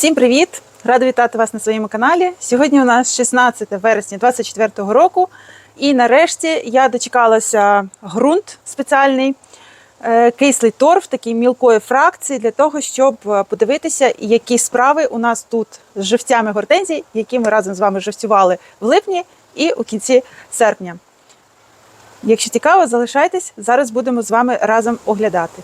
Всім привіт! Рада вітати вас на своєму каналі. Сьогодні у нас 16 вересня 2024 року. І нарешті я дочекалася ґрунт спеціальний, е, кислий торф, такий мілкої фракції, для того, щоб е, подивитися, які справи у нас тут з живцями гортензій, які ми разом з вами живцювали в липні і у кінці серпня. Якщо цікаво, залишайтесь. Зараз будемо з вами разом оглядати.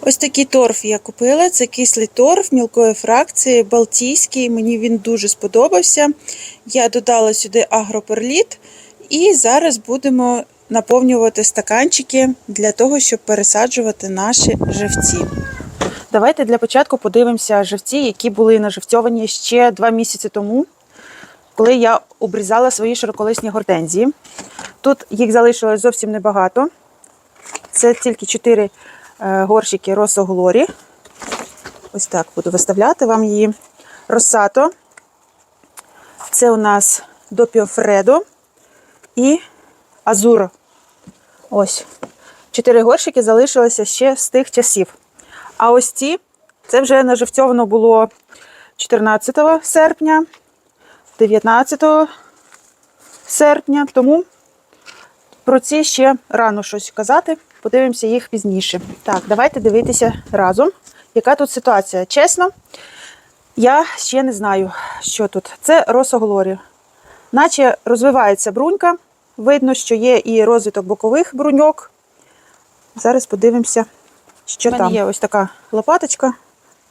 Ось такий торф я купила. Це кислий торф мілкої фракції, балтійський. Мені він дуже сподобався. Я додала сюди агроперліт. І зараз будемо наповнювати стаканчики для того, щоб пересаджувати наші живці. Давайте для початку подивимося живці, які були наживцьовані ще два місяці тому, коли я обрізала свої широколисні гортензії. Тут їх залишилось зовсім небагато. Це тільки 4 горщики Росо Глорі. Ось так буду виставляти вам її. Росато. Це у нас Допіофредо і Азуро. Ось. Чотири горщики залишилося ще з тих часів. А ось ці, це вже наживцьовано було 14 серпня, 19 серпня, тому про ці ще рано щось казати. Подивимося їх пізніше. Так, давайте дивитися разом, яка тут ситуація. Чесно, я ще не знаю, що тут. Це росоглорі. Наче розвивається брунька. Видно, що є і розвиток бокових бруньок. Зараз подивимося, що там. є ось така лопаточка.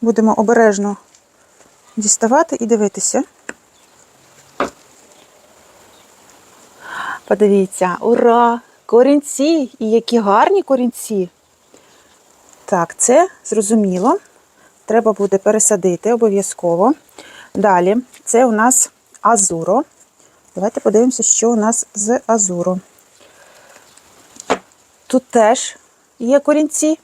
Будемо обережно діставати і дивитися. Подивіться, ура! Корінці! І які гарні корінці. Так, це зрозуміло. Треба буде пересадити обов'язково. Далі, це у нас азуро. Давайте подивимося, що у нас з азуро. Тут теж є корінці.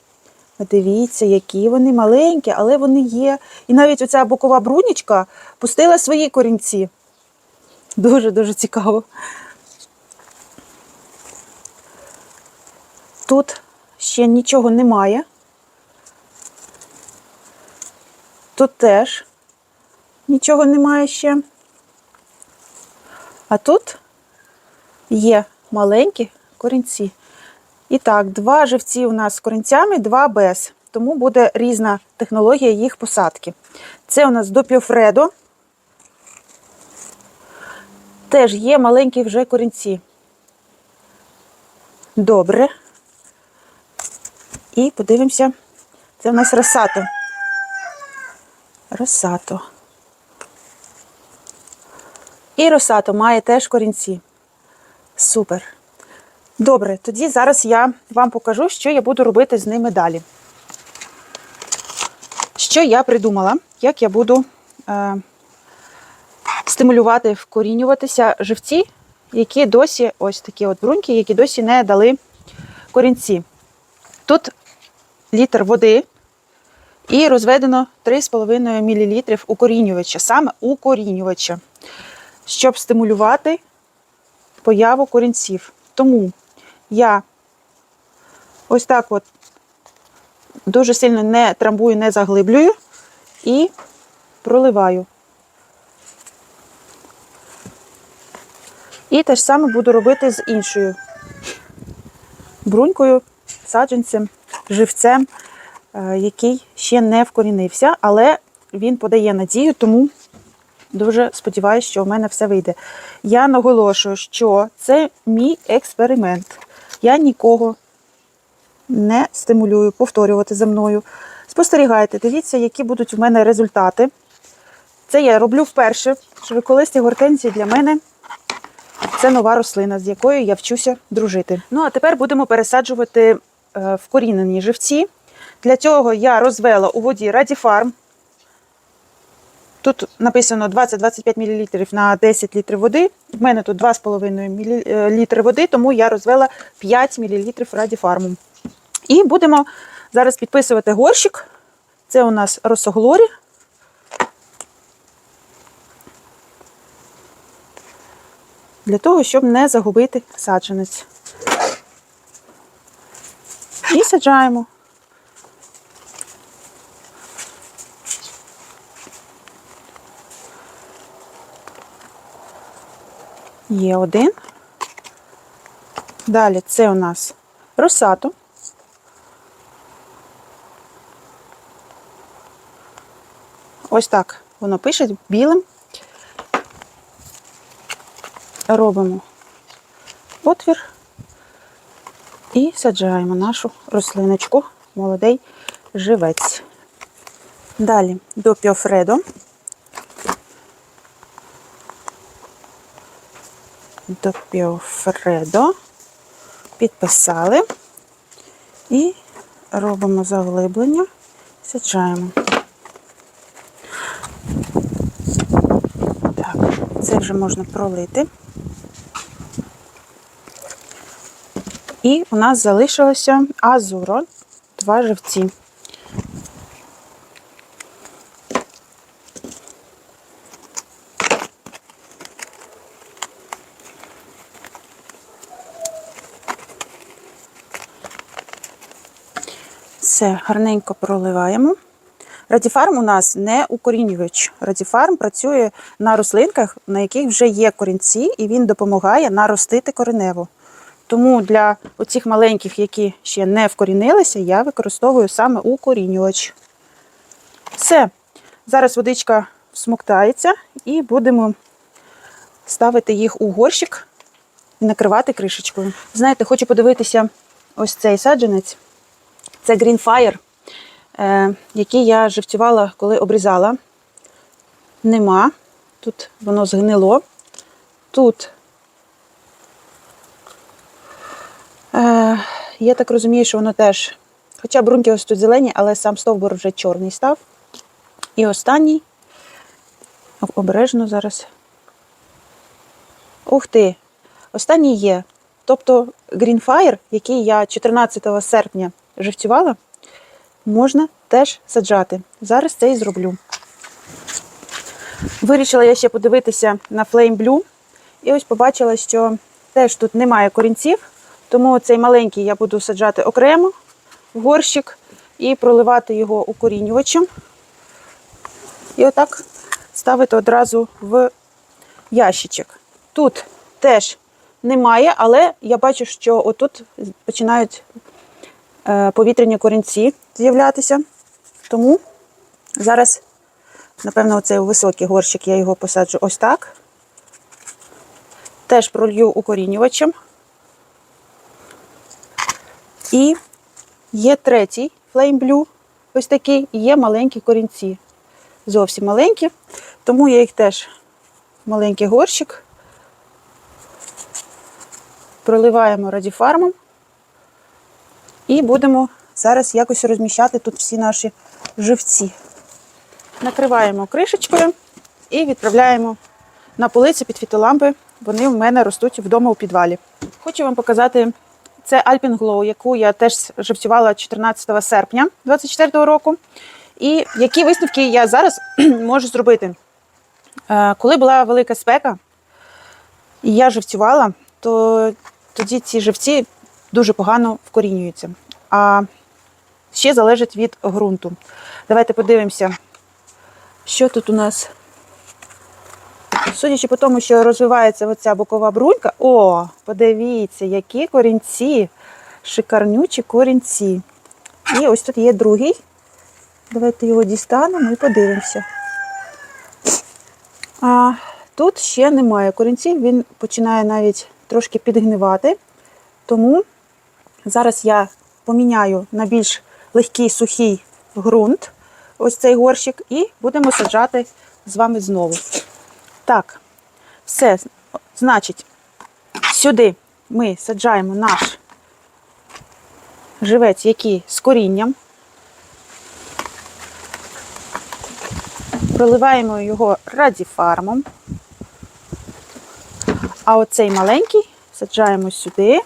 Дивіться, які вони маленькі, але вони є. І навіть оця бокова брунічка пустила свої корінці. Дуже-дуже цікаво. Тут ще нічого немає. Тут теж нічого немає ще. А тут є маленькі корінці. І так, два живці у нас з корінцями, два без. Тому буде різна технологія їх посадки. Це у нас допіофредо. Теж є маленькі вже корінці. Добре. І подивимося, це в нас росато. Росато. І росато має теж корінці. Супер. Добре, тоді зараз я вам покажу, що я буду робити з ними далі. Що я придумала, як я буду е, стимулювати, вкорінюватися живці, які досі, ось такі от бруньки, які досі не дали корінці. Тут літр води і розведено 3,5 мл укорінювача, саме укорінювача, щоб стимулювати появу корінців. Тому я ось так от дуже сильно не трамбую, не заглиблюю і проливаю. І те ж саме буду робити з іншою брунькою, саджанцем, живцем, е, який ще не вкорінився, але він подає надію, тому дуже сподіваюся, що в мене все вийде. Я наголошую, що це мій експеримент. Я нікого не стимулюю повторювати за мною. Спостерігайте, дивіться, які будуть в мене результати. Це я роблю вперше. Широколисті гортензії для мене це нова рослина, з якою я вчуся дружити. Ну, а тепер будемо пересаджувати вкорінені живці. Для цього я розвела у воді Радіфарм. Тут написано 20-25 мл на 10 літрів води. В мене тут 2,5 літри води, тому я розвела 5 мл радіфарму. І будемо зараз підписувати горщик. Це у нас росоглорі. Для того, щоб не загубити саджанець і саджаємо. Є один. Далі це у нас росату. Ось так воно пише білим. Робимо отвір і саджаємо нашу рослиночку, молодий живець. Далі до піофредо. До піофредо. Підписали і робимо заглиблення, саджаємо. Так, це вже можна пролити. І у нас залишилося азуро, два живці. Все, гарненько проливаємо. Радіфарм у нас не укорінювач. Радіфарм працює на рослинках, на яких вже є корінці, і він допомагає наростити кореневу. Тому для оцих маленьких, які ще не вкорінилися, я використовую саме укорінювач. Все. Зараз водичка всмоктається і будемо ставити їх у горщик і накривати кришечкою. Знаєте, хочу подивитися ось цей саджанець. Це Greenfire, е, який я живцювала, коли обрізала. Нема. Тут воно згнило. Тут, е, я так розумію, що воно теж, хоча бруньки ось тут зелені, але сам стовбур вже чорний став. І останній. Обережно зараз. Ух ти! Останній є. Тобто Greenfire, який я 14 серпня живцювала, можна теж саджати. Зараз це і зроблю. Вирішила я ще подивитися на Flame Blue. І ось побачила, що теж тут немає корінців, тому цей маленький я буду саджати окремо в горщик і проливати його укорінювачем. І отак ставити одразу в ящичок. Тут теж немає, але я бачу, що отут починають е, повітряні корінці з'являтися. Тому зараз, напевно, оцей високий горщик я його посаджу ось так. Теж пролью укорінювачем. І є третій Flame Blue, ось такий, і є маленькі корінці. Зовсім маленькі, тому я їх теж маленький горщик проливаємо радіфармом і будемо зараз якось розміщати тут всі наші живці. Накриваємо кришечкою і відправляємо на полиці під фітолампи. Вони в мене ростуть вдома у підвалі. Хочу вам показати це Alpine Glow, яку я теж живцювала 14 серпня 2024 року. І які висновки я зараз можу зробити? Е, Коли була велика спека, і я живцювала, то тоді ці живці дуже погано вкорінюються. А ще залежить від ґрунту. Давайте подивимося, що тут у нас. Судячи по тому, що розвивається оця бокова брунька, о, подивіться, які корінці, шикарнючі корінці. І ось тут є другий. Давайте його дістанемо і подивимося. А тут ще немає корінців, він починає навіть трошки підгнивати. Тому зараз я поміняю на більш легкий сухий ґрунт, ось цей горщик, і будемо саджати з вами знову. Так, все, значить, сюди ми саджаємо наш живець, який з корінням. Проливаємо його радіфармом. А оцей маленький саджаємо сюди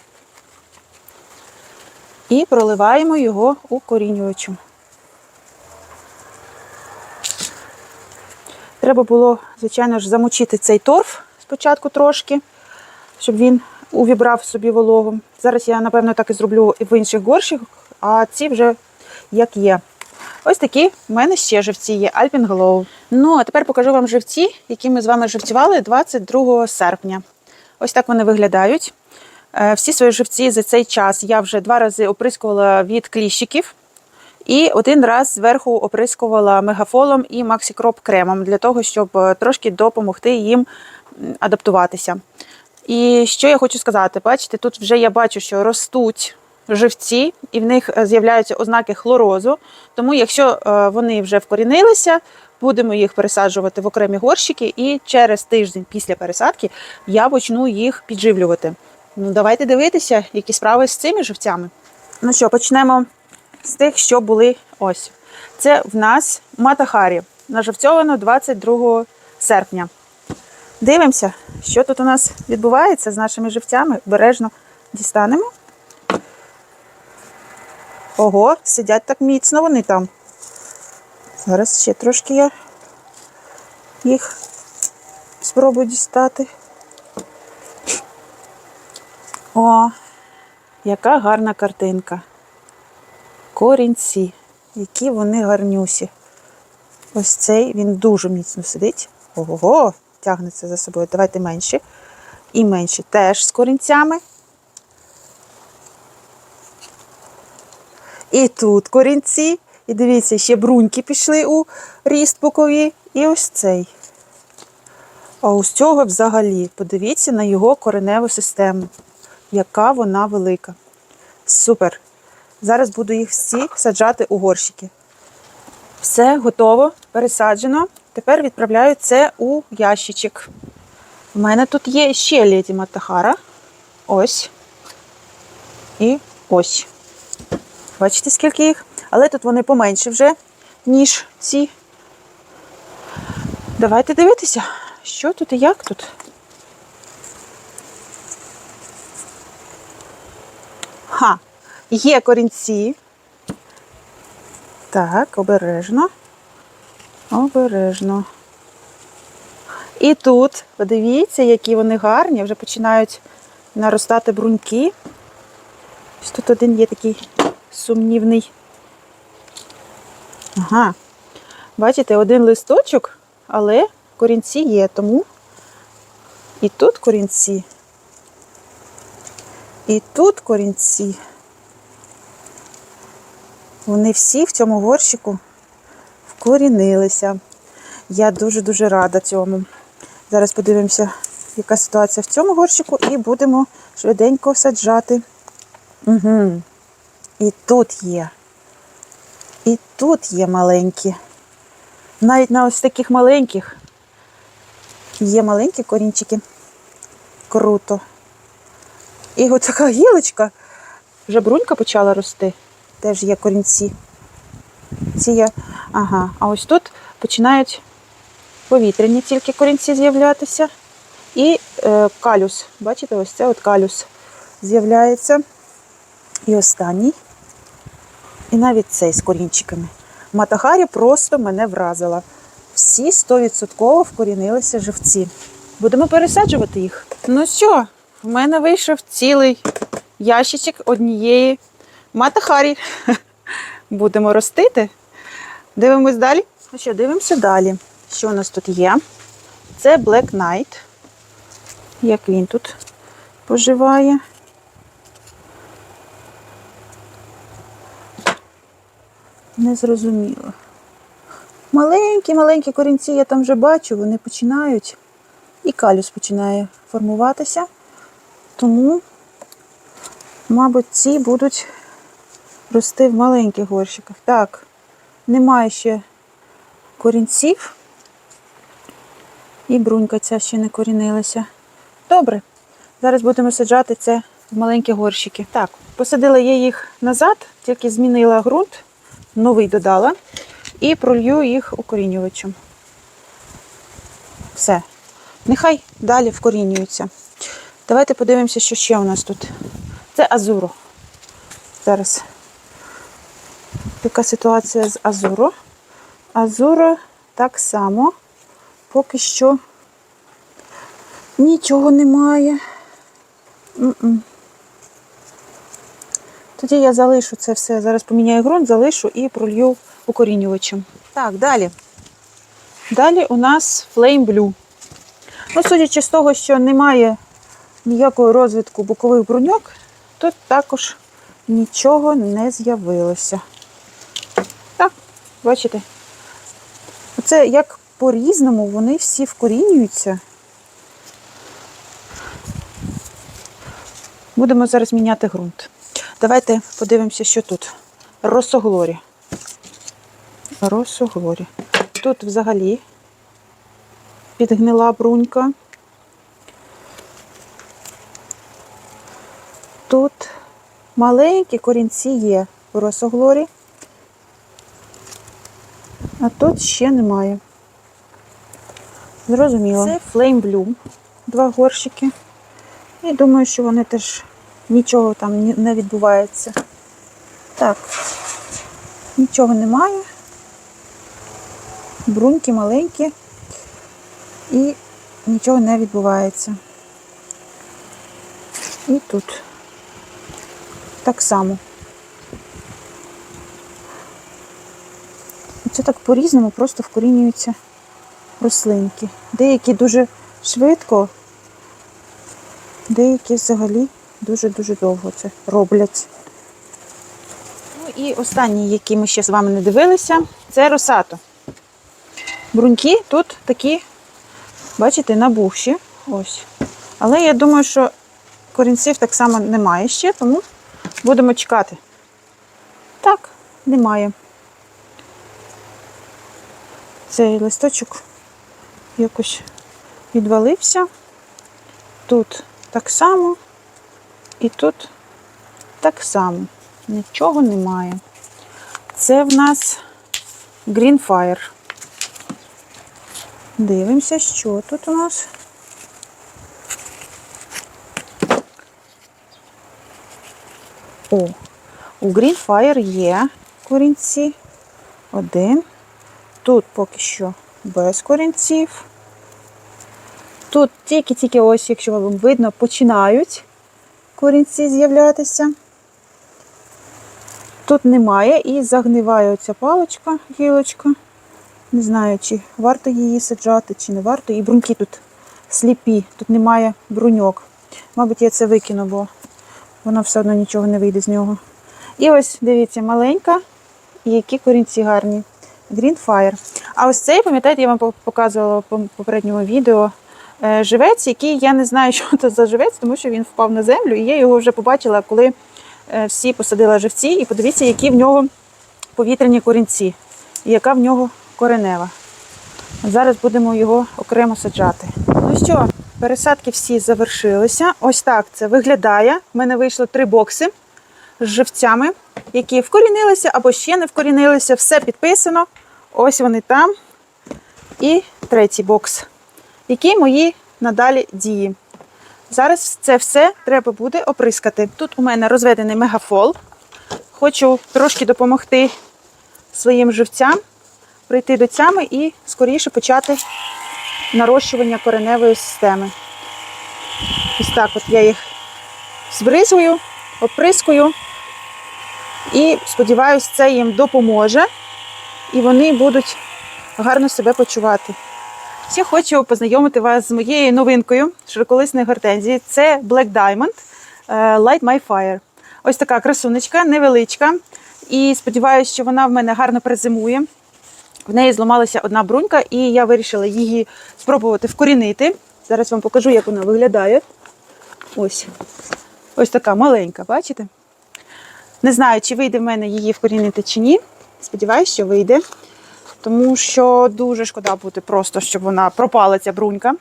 і проливаємо його укорінювачем. Треба було, звичайно ж, замочити цей торф спочатку трошки, щоб він увібрав собі вологу. Зараз я, напевно, так і зроблю в інших горщиках, а ці вже як є. Ось такі в мене ще живці є Alpine Glow. Ну, а тепер покажу вам живці, які ми з вами живцювали 22 серпня. Ось так вони виглядають. Е, Всі свої живці за цей час я вже два рази оприскувала від кліщиків. І один раз зверху оприскувала мегафолом і максікроп кремом для того, щоб е, трошки допомогти їм адаптуватися. І що я хочу сказати, бачите, тут вже я бачу, що ростуть живці, і в них е, з'являються ознаки хлорозу. Тому, якщо е, вони вже вкорінилися, будемо їх пересаджувати в окремі горщики, і через тиждень після пересадки я почну їх підживлювати. Ну, давайте дивитися, які справи з цими живцями. Ну що, почнемо з тих, що були ось. Це в нас Матахарі. Наживцьовано 22 серпня. Дивимося, що тут у нас відбувається з нашими живцями. Обережно дістанемо. Ого, сидять так міцно вони там. Зараз ще трошки я їх спробую дістати. О, яка гарна картинка. Корінці, які вони гарнюсі. Ось цей він дуже міцно сидить. Ого, тягнеться за собою. Давайте менші. І менші теж з корінцями. І тут корінці. І дивіться, ще бруньки пішли у ріст бокові. І ось цей. А ось цього взагалі, подивіться на його кореневу систему. Яка вона велика. Супер. Зараз буду їх всі саджати у горщики. Все готово, пересаджено. Тепер відправляю це у ящичок. У мене тут є ще леді Матахара. Ось. І ось. Бачите, скільки їх? Але тут вони поменше вже, ніж ці. Давайте дивитися, що тут і як тут. Ха, є корінці. Так, обережно. Обережно. І тут, подивіться, які вони гарні, вже починають наростати бруньки. Ось тут один є такий сумнівний. Ага. Бачите, один листочок, але корінці є, тому і тут корінці. І тут корінці. Вони всі в цьому горщику вкорінилися. Я дуже-дуже рада цьому. Зараз подивимося, яка ситуація в цьому горщику, і будемо швиденько саджати. Угу. І тут є. І тут є маленькі. Навіть на ось таких маленьких є маленькі корінчики. Круто. І от така гілочка. Вже брунька почала рости. Теж є корінці. Ці є. Ага. А ось тут починають повітряні тільки корінці з'являтися. І е, калюс. Бачите, ось це от калюс з'являється. І останній. І навіть цей з корінчиками. Матахарі просто мене вразила. Всі 100% вкорінилися живці. Будемо пересаджувати їх. Ну що, в мене вийшов цілий ящичок однієї матахарі. Будемо ростити. Дивимось далі. Ну що, дивимося далі. Що у нас тут є? Це Black Knight. Як він тут поживає. Не зрозуміло. Маленькі-маленькі корінці я там вже бачу, вони починають. І калюс починає формуватися. Тому, мабуть, ці будуть рости в маленьких горщиках. Так, немає ще корінців. І брунька ця ще не корінилася. Добре. Зараз будемо саджати це в маленькі горщики. Так, посадила я їх назад, тільки змінила ґрунт, новий додала і пролью їх укорінювачем. Все. Нехай далі вкорінюються. Давайте подивимося, що ще у нас тут. Це азуро. Зараз. Яка ситуація з азуро? Азуро так само. Поки що нічого немає. М-м. Тоді я залишу це все. Зараз поміняю ґрунт, залишу і пролью укорінювачем. Так, далі. Далі у нас Flame Blue. Ну, судячи з того, що немає ніякого розвитку бокових бруньок, тут також нічого не з'явилося. Бачите? Оце як по-різному вони всі вкорінюються. Будемо зараз міняти ґрунт. Давайте подивимося, що тут. Росоглорі. Росоглорі. Тут взагалі підгнила брунька. Тут маленькі корінці є у росоглорі, а тут ще немає. Зрозуміло. Це Flame Bloom, два горщики. І думаю, що вони теж нічого там не відбувається. Так, нічого немає. Бруньки маленькі і нічого не відбувається. І тут так само. Це так по-різному просто вкорінюються рослинки. Деякі дуже швидко, деякі взагалі дуже-дуже довго це роблять. Ну і останній, який ми ще з вами не дивилися, це росато. Бруньки тут такі, бачите, набухші. Ось. Але я думаю, що корінців так само немає ще, тому будемо чекати. Так, немає. Цей листочок якось відвалився. Тут так само, і тут так само. Нічого немає. Це в нас Green Fire. Дивимося, що тут у нас. О, у Green Fire є корінці. Один. Тут поки що без корінців. Тут тільки-тільки ось, якщо вам видно, починають корінці з'являтися. Тут немає і загниває оця паличка, гілочка. Не знаю, чи варто її саджати, чи не варто. І бруньки тут сліпі, тут немає бруньок. Мабуть, я це викину, бо воно все одно нічого не вийде з нього. І ось, дивіться, маленька, і які корінці гарні. Green. А ось цей, пам'ятаєте, я вам показувала в попередньому відео е, живець, який я не знаю, що це за живець, тому що він впав на землю, і я його вже побачила, коли е, всі посадила живці. І подивіться, які в нього повітряні корінці, і яка в нього коренева. Зараз будемо його окремо саджати. Ну що, пересадки всі завершилися. Ось так це виглядає. У мене вийшло три бокси з живцями, які вкорінилися або ще не вкорінилися. Все підписано. Ось вони там. І третій бокс. Які мої надалі дії. Зараз це все треба буде оприскати. Тут у мене розведений мегафол. Хочу трошки допомогти своїм живцям прийти до тями і скоріше почати нарощування кореневої системи. Ось так от я їх збризую, оприскую і сподіваюся, це їм допоможе, і вони будуть гарно себе почувати. Ще хочу познайомити вас з моєю новинкою широколисної гортензії. Це Black Diamond е, Light My Fire. Ось така красунечка, невеличка. І сподіваюся, що вона в мене гарно перезимує. В неї зламалася одна брунька, і я вирішила її спробувати вкорінити. Зараз вам покажу, як вона виглядає. Ось. Ось така маленька, бачите? Не знаю, чи вийде в мене її вкорінити чи ні. Сподіваюсь, що вийде. Тому що дуже шкода буде просто, щоб вона пропала ця брунька.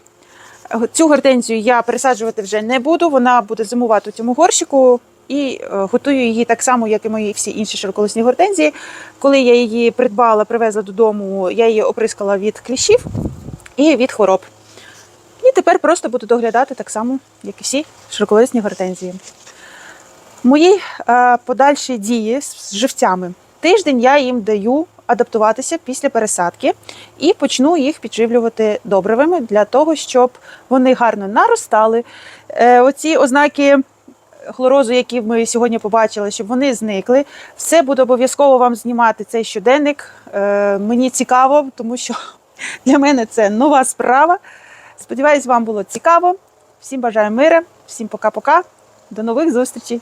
Цю гортензію я пересаджувати вже не буду. Вона буде зимувати у цьому горщику і е, готую її так само, як і мої всі інші широколисні гортензії. Коли я її придбала, привезла додому, я її оприскала від кліщів і від хвороб. І тепер просто буду доглядати так само, як і всі широколисні гортензії. Мої е, подальші дії з живцями. Тиждень я їм даю адаптуватися після пересадки і почну їх підживлювати добривами для того, щоб вони гарно наростали. Е, оці ознаки хлорозу, які ми сьогодні побачили, щоб вони зникли. Все буду обов'язково вам знімати цей щоденник. Е, мені цікаво, тому що для мене це нова справа. Сподіваюсь, вам було цікаво. Всім бажаю мира, всім пока-пока. До нових зустрічей!